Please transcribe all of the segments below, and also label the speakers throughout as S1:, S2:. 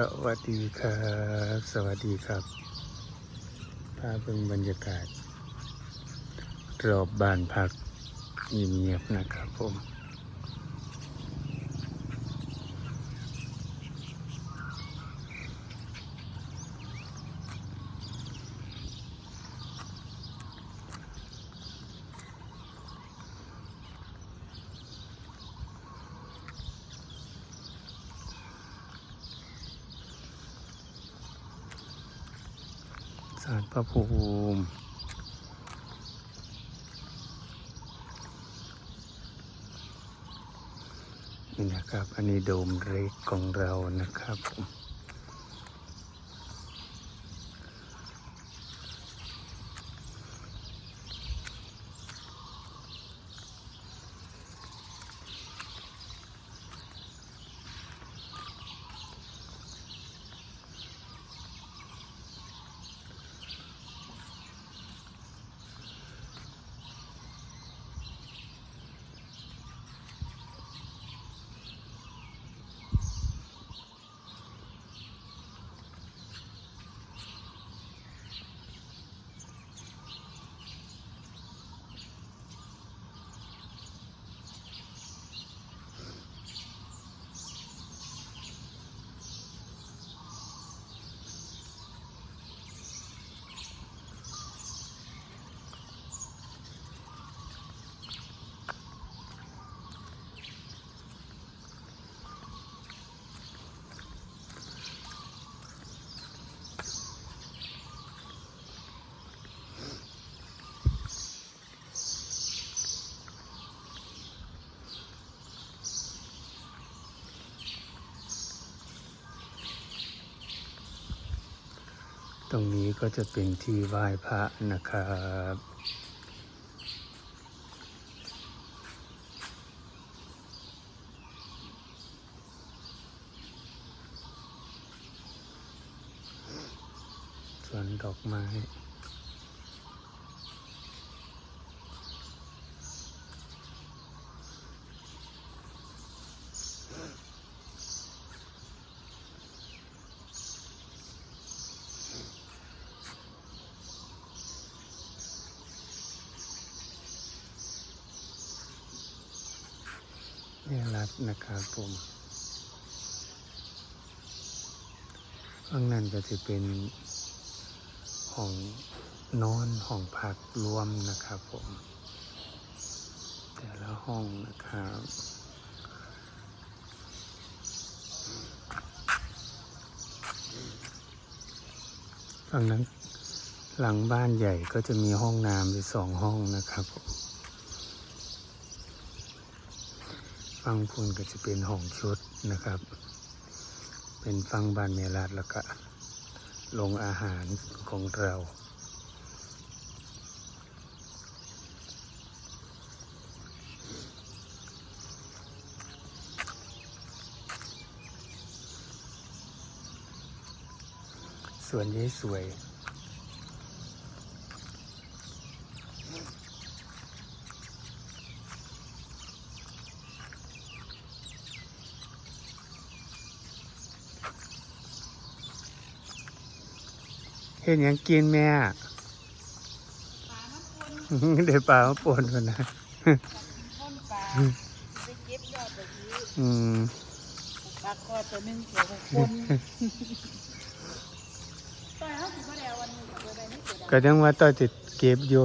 S1: สวัสดีครับ สวัสดีครับภาเป็นบรรยากาศ รอบบ้านพักเงียบๆนะครับผม สารพระภูมินี่นะครับ อันนี้โดมเล็กของเรานะครับ ตรงนี้ก็จะเป็นที่ไหว้พระนะครับส่วนดอกไม้ นี่รัดนะครับผมข้างนั้นก็จะเป็นห้องนอนห้องพักรวมนะครับผม แต่ละห้องนะครับฝั่งนั้นหลังบ้านใหญ่ก็จะมีห้องน้ำอยู่สองห้องนะครับผม ฟังพูนก็จะเป็นห้องชุดนะครับ เป็นฟังบ้านเมลัดแล้วก็ลงอาหารของเราสวนนี้สวย เห็นยังกินแม่เดี๋ยวปลามาปนกันนะ
S2: ต้นปลาไปเก็บยอดไปที
S1: อืม
S2: ปลาคอตัวหนึงเกี่ยวกับคนตอนเขาถือว่าแล้ววันหนึงกับตัวใดไม่เกิด
S1: ก็ยังว่าต่อจะเก็บอยู่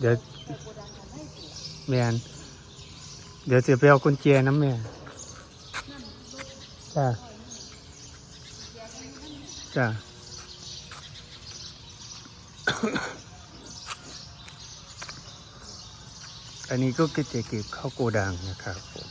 S1: เดี๋ยว
S2: แต่โกดังกันไม่เสีย
S1: แม่นเดี๋ยวจะไปเอากุญแจน้ำแม่ จ้าจ้าอันนี้ก็จะเก็บเข้าโกดังนะครับผม